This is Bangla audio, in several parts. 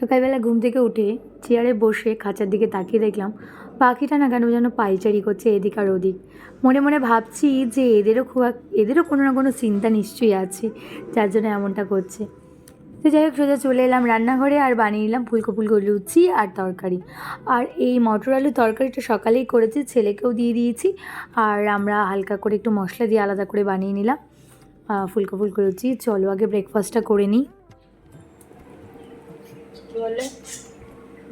সকালবেলা ঘুম থেকে উঠে চেয়ারে বসে খাঁচার দিকে তাকিয়ে দেখলাম, পাখিটা না কেন যেন পাইচারি করছে এদিক আর ওদিক। মনে মনে ভাবছি যে এদেরও খুব এদেরও কোনো না কোনো চিন্তা নিশ্চয়ই আছে, যার জন্য এমনটা করছে। তো যাই হোক, সোজা চলে এলাম রান্নাঘরে আর বানিয়ে নিলাম ফুলকো ফুলকো লুচি আর তরকারি। আর এই মটর আলু তরকারিটা সকালেই করেছি, ছেলেকেও দিয়ে দিয়েছি আর আমরা হালকা করে একটু মশলা দিয়ে আলাদা করে বানিয়ে নিলাম। ফুলকো ফুলকো লুচি, চলো আগে ব্রেকফাস্টটা করে নিই। বলে?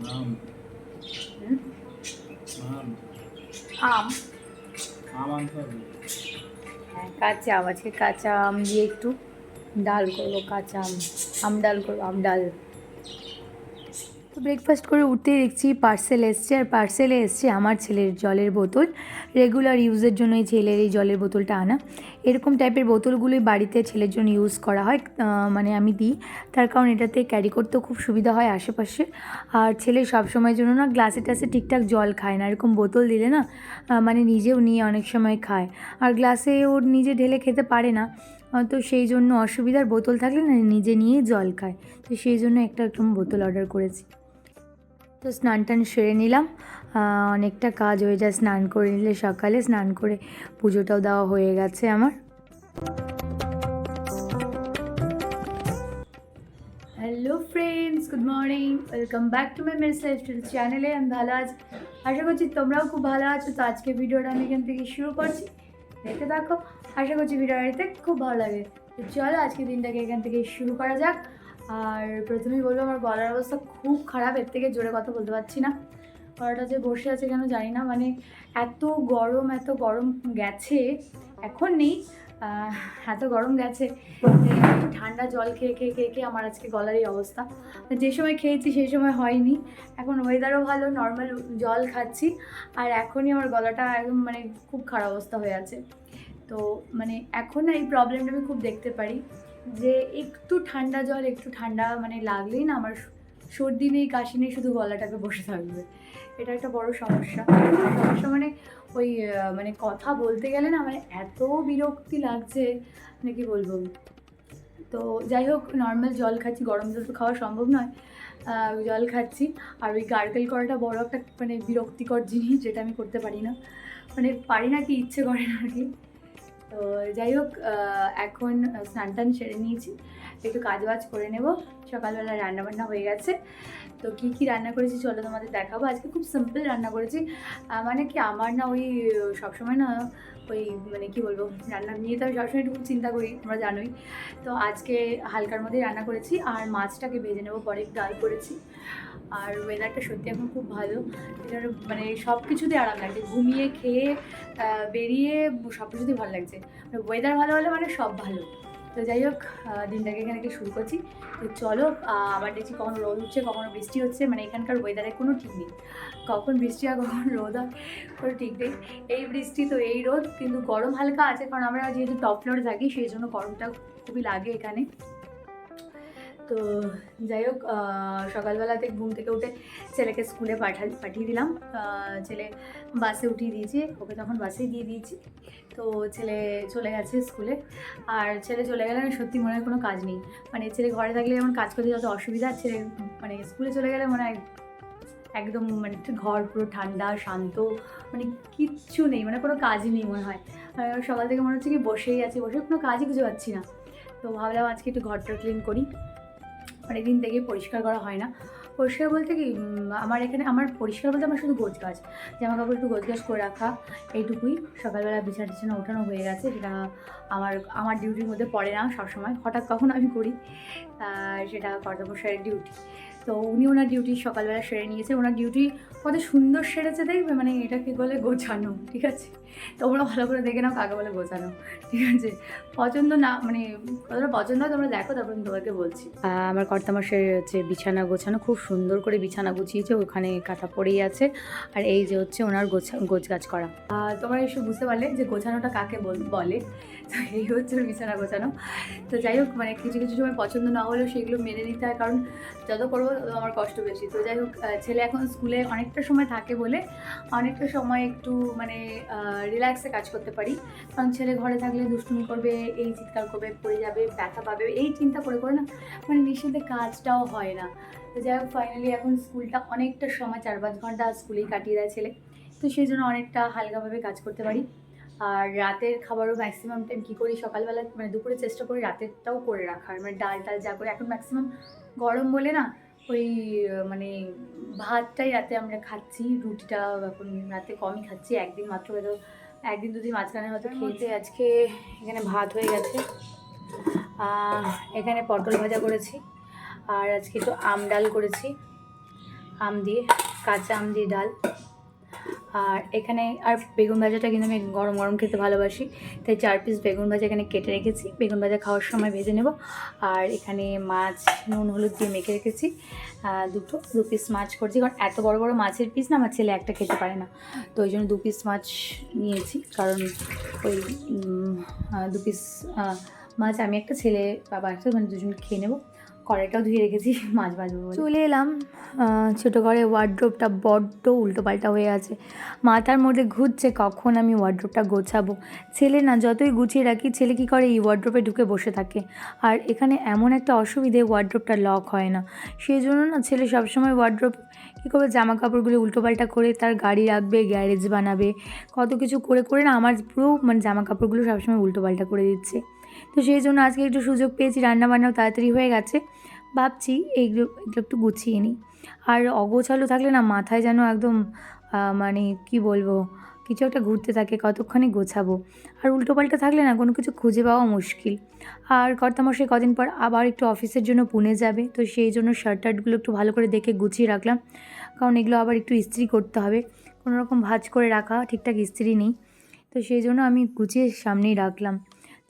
আম। আম। আম? হ্যাঁ কাঁচা আম আছে। কাঁচা আম দিয়ে একটু ডাল করব কাঁচা আম। আম ডাল করব আম ডাল। তো ব্রেকফাস্ট করে উঠতেই দেখছি পার্সেল এসছে আর পার্সেলে এসছে আমার ছেলের জলের বোতল। রেগুলার ইউজের জন্য এই ছেলের এই জলের বোতলটা আনা। এরকম টাইপের বোতলগুলোই বাড়িতে ছেলের জন্য ইউজ করা হয় মানে আমি দিই। তার কারণ এটাতে ক্যারি করতেও খুব সুবিধা হয় আশেপাশে। আর ছেলে সবসময়ের জন্য না গ্লাসে টাসে ঠিকঠাক জল খায় না। এরকম বোতল দিলে না মানে নিজেও নিয়ে অনেক সময় খায়। আর গ্লাসে ওর নিজে ঢেলে খেতে পারে না তো সেই জন্য অসুবিধার বোতল থাকলে না নিজে নিয়ে জল খায়। তো সেই জন্য একটা একদম বোতল অর্ডার করেছি। তো স্নান টান সেরে নিলাম। অনেকটা কাজ হয়ে যায় স্নান করে নিলে সকালে। স্নান করে পুজোটাও দেওয়া হয়ে গেছে আমার। Hello friends good morning welcome back to my mess lifestyle চ্যানেলে আমি ভালো আছি। আশা করছি তোমরাও খুব ভালো আছো। তো আজকে ভিডিওটা আমি এখান থেকে শুরু করছি। দেখতে থাকো। আশা করছি ভিডিওটা খুব ভালো লাগে। তো চলো আজকে দিনটাকে এখান থেকে শুরু করা যাক। আর প্রথমেই বলব, আমার গলার অবস্থা খুব খারাপ, এর থেকে জোরে কথা বলতে পারছি না। গলাটা যে বসে আছে কেন জানি না মানে এত গরম এত গরম গেছে, এখন নেই এত গরম গেছে ঠান্ডা জল খেয়ে খেয়ে খেয়ে খেয়ে আমার আজকে গলার এই অবস্থা। যে সময় খেয়েছি সেই সময় হয়নি, এখন ওয়েদারও ভালো নর্মাল জল খাচ্ছি, আর এখনই আমার গলাটা একদম মানে খুব খারাপ অবস্থা হয়ে আছে। তো মানে এখন এই প্রবলেমটা আমি খুব দেখতে পারি। যে একটু ঠান্ডা জল, একটু ঠান্ডা মানে লাগলেই না আমার সর্দি নেই, কাশি নেই, শুধু গলাটাকে বসে থাকবে। এটা একটা বড় সমস্যা। সমস্যা মানে ওই মানে কথা বলতে গেলে না মানে এত বিরক্তি লাগছে মানে কি বলব? তো যাই হোক নর্মাল জল খাচ্ছি, গরম জল তো খাওয়া সম্ভব নয় জল খাচ্ছি। আর ওই গার্গেল করাটা বড় একটা মানে বিরক্তিকর জিনিস, যেটা আমি করতে পারি না। মানে পারি না কি, ইচ্ছে করে না আর কি। তো যাই হোক এখন স্নান টান সেরে নিয়েছি। একটু কাজ বাজ করে নেব। সকালবেলা রান্না বান্না হয়ে গেছে। তো কী কী রান্না করেছি চলো তোমাদের দেখাবো। আজকে খুব সিম্পল রান্না করেছি। মানে কি আমার না ওই সবসময় না ওই মানে কি বলব, রান্না নিয়ে তো আমি সবসময় একটু চিন্তা করি, তোমরা জানোই। তো আজকে হালকার মধ্যেই রান্না করেছি, আর মাছটাকে ভেজে নেব, পরে ডাল করেছি। আর ওয়েদারটা সত্যি এখন খুব ভালো। এটার মানে সব কিছুতে আরাম লাগছে, ঘুমিয়ে খেয়ে বেরিয়ে সব কিছুতেই ভালো লাগছে। ওয়েদার ভালো হলে মানে সব ভালো। তো যাই হোক দিনটাকে এখানে একটু শুরু করছি। তো চলো আবার দেখছি কখনো রোদ হচ্ছে কখনো বৃষ্টি হচ্ছে। মানে এখানকার ওয়েদারের কোনো ঠিক নেই। কখন বৃষ্টি হয়, কখন রোদ হয়, কোনো ঠিক নেই। এই বৃষ্টি তো এই রোদ, কিন্তু গরম হালকা আছে, কারণ আমরা যেহেতু টপ ফ্লোরে থাকি, সেই জন্য গরমটা খুবই লাগে এখানে। তো যাই হোক সকালবেলাতে ঘুম থেকে উঠে ছেলেকে স্কুলে পাঠা পাঠিয়ে দিলাম। ছেলে বাসে উঠিয়ে দিয়েছি, ওকে তখন বাসেই দিয়ে দিয়েছি। তো ছেলে চলে গেছে স্কুলে। আর ছেলে চলে গেলে সত্যি মনে হয় কোনো কাজ নেই। মানে ছেলে ঘরে থাকলে যেমন কাজ করতে যত অসুবিধা, ছেলে মানে স্কুলে চলে গেলে মনে হয় একদম মানে ঘর পুরো ঠান্ডা, শান্ত মানে কিচ্ছু নেই মানে কোনো কাজই নেই মনে হয়। সকাল থেকে মনে হচ্ছে কি বসেই আছি, বসে কোনো কাজই খুঁজে পাচ্ছি না। তো ভাবলাম আজকে একটু ঘরটা ক্লিন করি। অনেক দিন থেকে পরিষ্কার করা হয় না। পরিষ্কার বলতে কি আমার এখানে, আমার পরিষ্কার বলতে আমার শুধু গোছ গাছ জামা কাপড় একটু গোজ গাছ করে রাখা, এইটুকুই। সকালবেলা বিছানা টিছানা ওঠানো হয়ে গেছে সেটা আমার আমার ডিউটির মধ্যে পড়ে না সবসময়। হঠাৎ কখন আমি করি সেটা কর্তব্যসারের ডিউটি তো উনি ওনার ডিউটি সকালবেলা সেরে নিয়েছে। ওনার ডিউটি কত সুন্দর সেরেছে দেখবে? মানে এটা কি বলে? গোছানো, ঠিক আছে? তোমরা ভালো করে দেখে নাও কাকে বলে গোছানো, ঠিক আছে? পছন্দ না মানে কতটা পছন্দ হয় তোমরা দেখো, তারপর তোমাকে বলছি। আমার কর্তামশাই হচ্ছে বিছানা গোছানো, খুব সুন্দর করে বিছানা গুছিয়েছে, ওখানে কাঁথা পড়েই আছে। আর এই যে হচ্ছে ওনার গোছা গোছ গাছ করা তোমরা এসে বুঝতে পারলে যে গোছানোটা কাকে বলে। তো এই হচ্ছে বিছানা গোছানো। তো যাই হোক মানে কিছু কিছু সময় পছন্দ না হলেও সেগুলো মেনে নিতে হয়, কারণ যত করব আমার কষ্ট বেশি। তো যাই হোক ছেলে এখন স্কুলে অনেকটা সময় থাকে বলে অনেকটা সময় একটু মানে রিল্যাক্সে কাজ করতে পারি। কারণ ছেলে ঘরে থাকলে দুষ্টুমি করবে, এই চিৎকার করবে, পড়ে যাবে, ব্যথা পাবে, এই চিন্তা করে করে না মানে নিঃসন্দেহে কাজটাও হয় না। তো যাই হোক ফাইনালি এখন স্কুলটা অনেকটা সময়, চার পাঁচ ঘণ্টা স্কুলেই কাটিয়ে দেয় ছেলে। তো সেই জন্য অনেকটা হালকাভাবে কাজ করতে পারি। আর রাতের খাবারও ম্যাক্সিমাম টাইম কী করি সকালবেলা? মানে দুপুরে চেষ্টা করি রাতেরটাও করে রাখার। মানে ডাল টাল যা করে। এখন ম্যাক্সিমাম গরম বলে না ওই মানে ভাতটাই রাতে আমরা খাচ্ছি রুটিটা এখন রাতে কমই খাচ্ছি একদিন মাত্র হয়তো একদিন দুদিন মাঝখানে হয়তো খেয়েছে। আজকে এখানে ভাত হয়ে গেছে। এখানে পটল ভাজা করেছি আর আজকে একটু আম ডাল করেছি আম দিয়ে কাঁচা আম দিয়ে ডাল। আর এখানে, আর বেগুন ভাজাটা কিন্তু আমি গরম গরম খেতে ভালোবাসি। তাই চার পিস বেগুন ভাজা এখানে কেটে রেখেছি। বেগুন ভাজা খাওয়ার সময় ভেজে নেব। আর এখানে মাছ, নুন, হলুদ দিয়ে মেখে রেখেছি। দুটো, দু পিস মাছ করছি। কারণ এত বড় বড় মাছের পিস না, আমার ছেলে একটা খেতে পারে না। তো ওই জন্য দু পিস মাছ নিয়েছি। কারণ ওই দু পিস মাছ আমি একটা ছেলে, বাবা একটা মানে দুজন খেয়ে নেব। কড়াইটাও ধুয়ে রেখেছি, মাছ ভাজবো চলে এলাম ছোটো ঘরে ওয়ার্ড্রোপটা বড্ড উল্টোপাল্টা হয়ে আছে। মাথার মধ্যে ঘুরছে কখন আমি ওয়ার্ড্রোপটা গোছাবো। ছেলে না, যতই গুছিয়ে রাখি, ছেলে কী করে এই ওয়ার্ড্রোপে ঢুকে বসে থাকে? আর এখানে এমন একটা অসুবিধে ওয়ার্ড্রোপটা লক হয় না। সেই জন্য না, ছেলে সবসময় ওয়ার্ড্রোপ কী করবে জামা কাপড়গুলো উল্টোপাল্টা করে তার গাড়ি রাখবে গ্যারেজ বানাবে। কত কিছু করে করে না, আমার পুরো মানে জামা কাপড়গুলো সবসময় উল্টোপাল্টা করে দিচ্ছে। তো সেই জন্য আজকে একটু সুযোগ পেয়েছি রান্না বান্নাও তাড়াতাড়ি হয়ে গেছে। ভাবছি এইগুলো, এগুলো একটু গুছিয়ে নিই। আর অগোছালো থাকলে না মাথায় যেন একদম মানে কি বলব, কিছু একটা ঘুরতে থাকে, কতক্ষণে গোছাবো। আর উল্টোপাল্টা থাকলে না কোনো কিছু খুঁজে পাওয়া মুশকিল। আর কর্তামশাই কদিন পর আবার একটু অফিসের জন্য পুনে যাবে, তো সেই জন্য শার্ট টার্টগুলো একটু ভালো করে দেখে গুছিয়ে রাখলাম। কারণ এগুলো আবার একটু ইস্ত্রি করতে হবে। কোনো রকম ভাঁজ করে রাখা ঠিকঠাক ইস্ত্রি নেই। তো সেই জন্য আমি গুছিয়ে সামনেই রাখলাম।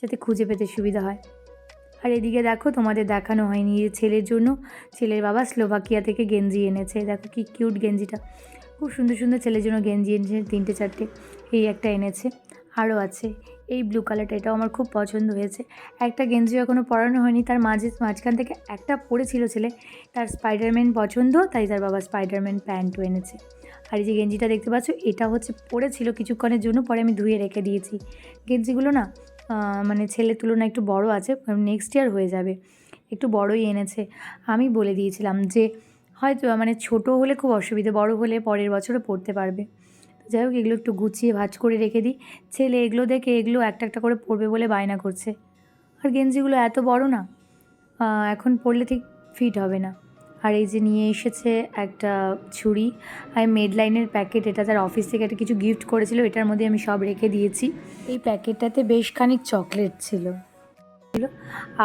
যাতে খুঁজে পেতে সুবিধা হয়। আর এদিকে দেখো, তোমাদের দেখানো হয়নি এই ছেলের জন্য। ছেলের বাবা স্লোভাকিয়া থেকে গেঞ্জি এনেছে। দেখো কি কিউট গেঞ্জিটা। খুব সুন্দর সুন্দর ছেলের জন্য গেঞ্জি এনেছে, তিনটে চারটে এই একটা এনেছে। আরও আছে। এই ব্লু কালারটা, এটাও আমার খুব পছন্দ হয়েছে। একটা গেঞ্জি এখনও পরানো হয়নি, তার মাঝে, মাঝখান থেকে একটা পরেছিল ছেলে। তার স্পাইডারম্যান পছন্দ, তাই তার বাবা স্পাইডারম্যান প্যান্টও এনেছে। আর এই যে গেঞ্জিটা দেখতে পাচ্ছ, এটা হচ্ছে পরেছিল কিছুক্ষণের জন্য, পরে আমি ধুয়ে রেখে দিয়েছি। গেঞ্জিগুলো না মানে ছেলের তুলনায় একটু বড় আছে নেক্সট ইয়ার হয়ে যাবে। একটু বড়ই এনেছে। আমি বলে দিয়েছিলাম যে, হয়তো মানে ছোট হলে খুব অসুবিধে, বড় হলে পরের বছরে পড়তে পারবে। যাই হোক, এগুলো একটু গুছিয়ে ভাজ করে রেখে দিই। ছেলে এগুলো দেখে এগুলো একটা একটা করে পড়বে বলে বায়না করছে। আর গেঞ্জিগুলো এত বড় না এখন পরলে ঠিক ফিট হবে না। আর এই যে নিয়ে এসেছে একটা ছুরি আর মেডলাইনের প্যাকেট এটা তার অফিস থেকে একটা কিছু গিফট করেছিল, এটার মধ্যে আমি সব রেখে দিয়েছি। এই প্যাকেটটাতে বেশ খানিক চকলেট ছিল।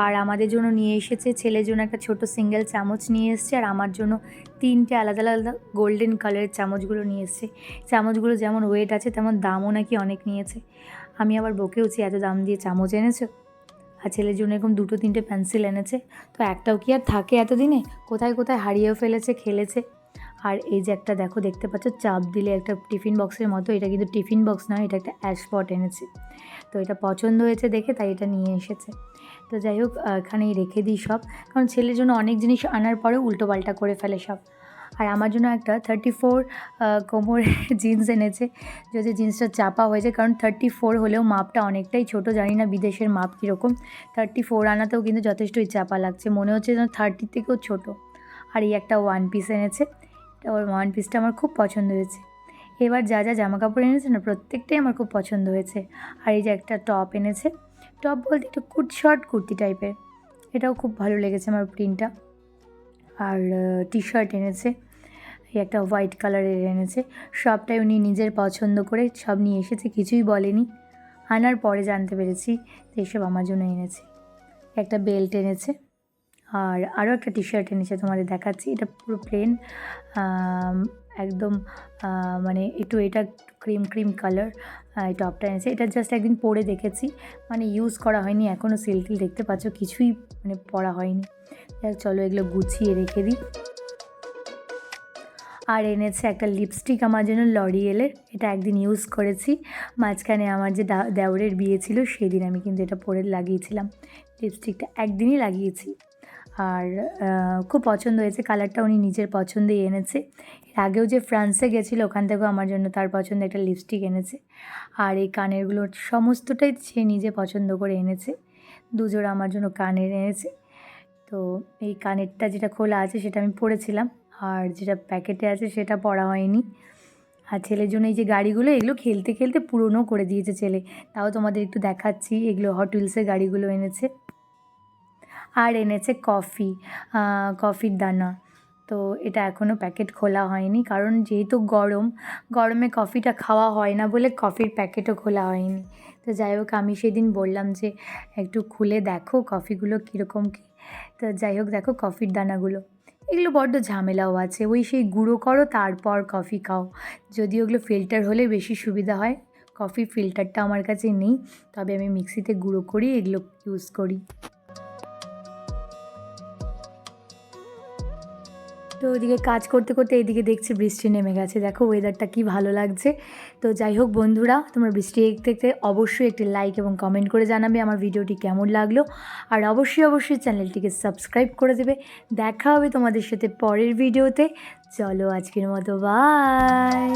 আর আমাদের জন্য নিয়ে এসেছে, ছেলের জন্য একটা ছোট সিঙ্গেল চামচ নিয়ে এসেছে, আর আমার জন্য তিনটে আলাদা আলাদা গোল্ডেন কালারের চামচগুলো নিয়ে এসেছে। চামচগুলো যেমন ওয়েট আছে, তেমন দামও নাকি অনেক নিয়েছে। আমি আবার বকেওছি, এত দাম দিয়ে চামচ এনেছো? আর ছেলের জন্য এরকম দুটো তিনটে পেন্সিল এনেছে। তো একটাও কি আর থাকে এতদিনে? কোথায় কোথায় হারিয়েও ফেলেছে, খেলেছে। আর এই যে একটা দেখো, দেখতে পাচ্ছ, চাপ দিলে একটা টিফিন বক্সের মতো, এটা কিন্তু টিফিন বক্স নয়, এটা একটা অ্যাশপট এনেছে। তো এটা পছন্দ হয়েছে দেখে, তাই এটা নিয়ে এসেছে। তো যাই হোক এখানেই রেখে দিই সব। কারণ ছেলের জন্য অনেক জিনিস আনার পরেও উল্টোপাল্টা করে ফেলে সব। আর আমার জন্য একটা থার্টি ফোর কোমরের জিন্স এনেছে। যদি জিন্সটা চাপা হয়েছে কারণ থার্টি ফোর হলেও মাপটা অনেকটাই ছোট, জানি না বিদেশের মাপ কীরকম। থার্টি ফোর আনাতেও কিন্তু যথেষ্টই চাপা লাগছে। মনে হচ্ছে যেন থার্টি থেকেও ছোট। আর এই একটা ওয়ান পিস এনেছে। ওর ওয়ান পিসটা আমার খুব পছন্দ হয়েছে। এবার যা যা জামা কাপড় এনেছে না, প্রত্যেকটাই আমার খুব পছন্দ হয়েছে। আর এই যে একটা টপ এনেছে। টপ বলতে একটু কুট শর্ট কুর্তি টাইপের এটাও খুব ভালো লেগেছে আমার প্রিন্টটা আর টি শার্ট এনেছে। একটা হোয়াইট কালারের এনেছে। সবটাই উনি নিজের পছন্দ করে সব নিয়ে এসেছে, কিছুই বলেনি। আনার পরে জানতে পেরেছি যে এসব আমার জন্য এনেছে। একটা বেল্ট এনেছে। আর আরও একটা টি শার্ট এনেছে তোমাদের দেখাচ্ছি। এটা পুরো প্লেন একদম মানে একটু এটা ক্রিম ক্রিম কালার এই টপটা এনেছে। এটা জাস্ট একদিন পরে দেখেছি। মানে ইউজ করা হয়নি এখনও সিল টিল দেখতে পাচ্ছ, কিছুই মানে পরা হয়নি। চলো এগুলো গুছিয়ে রেখে দিই। আর এনেছে একটা লিপস্টিক আমার জন্য লরিয়েলের এটা একদিন ইউজ করেছি। মাঝখানে আমার যে দেওরের বিয়ে ছিল, সেদিন আমি কিন্তু এটা পরে লাগিয়েছিলাম। লিপস্টিকটা একদিনই লাগিয়েছি। আর খুব পছন্দ হয়েছে কালারটা উনি নিজের পছন্দেই এনেছে। আগেও যে ফ্রান্সে গেছিল, ওখান থেকেও আমার জন্য তার পছন্দের একটা লিপস্টিক এনেছে। আর এই কানেরগুলোর সমস্তটাই সে নিজে পছন্দ করে এনেছে। দুজোড়া আমার জন্য কানের এনেছে। তো এই কানেরটা যেটা খোলা আছে, সেটা আমি পরেছিলাম। আর যেটা প্যাকেটে আছে, সেটা পরা হয়নি। আর ছেলের জন্য এই যে গাড়িগুলো, এগুলো খেলতে খেলতে পুরনো করে দিয়েছে ছেলে। তাও তোমাদের একটু দেখাচ্ছি। এগুলো হট হুইলসের গাড়িগুলো এনেছে। আর এনেছে কফি কফির দানা। তো এটা এখনও প্যাকেট খোলা হয়নি। কারণ যেহেতু গরম, গরমে কফিটা খাওয়া হয় না বলে কফির প্যাকেটও খোলা হয়নি। তো যাই হোক, আমি সেদিন বললাম যে, একটু খুলে দেখো কফিগুলো কীরকম কী? তো যাই হোক, দেখো কফির দানাগুলো। এগুলো বড্ড ঝামেলাও আছে। ওই সেই গুঁড়ো করো, তারপর কফি খাও। যদি ওগুলো ফিল্টার হলে বেশি সুবিধা হয়। কফি ফিল্টারটা আমার কাছে নেই। তবে আমি মিক্সিতে গুঁড়ো করি, এগুলো ইউজ করি। তো ওইদিকে কাজ করতে করতে এইদিকে দেখছি বৃষ্টি নেমে গেছে। দেখো ওয়েদারটা কি ভালো লাগছে। তো যাই হোক বন্ধুরা, তোমরা বৃষ্টি দেখতে অবশ্যই একটি লাইক এবং কমেন্ট করে জানাবে আমার ভিডিওটি কেমন লাগল। আর অবশ্যই অবশ্যই চ্যানেলটিকে সাবস্ক্রাইব করে দেবে। দেখা হবে তোমাদের সাথে পরের ভিডিওতে চলো আজকের মতো বাই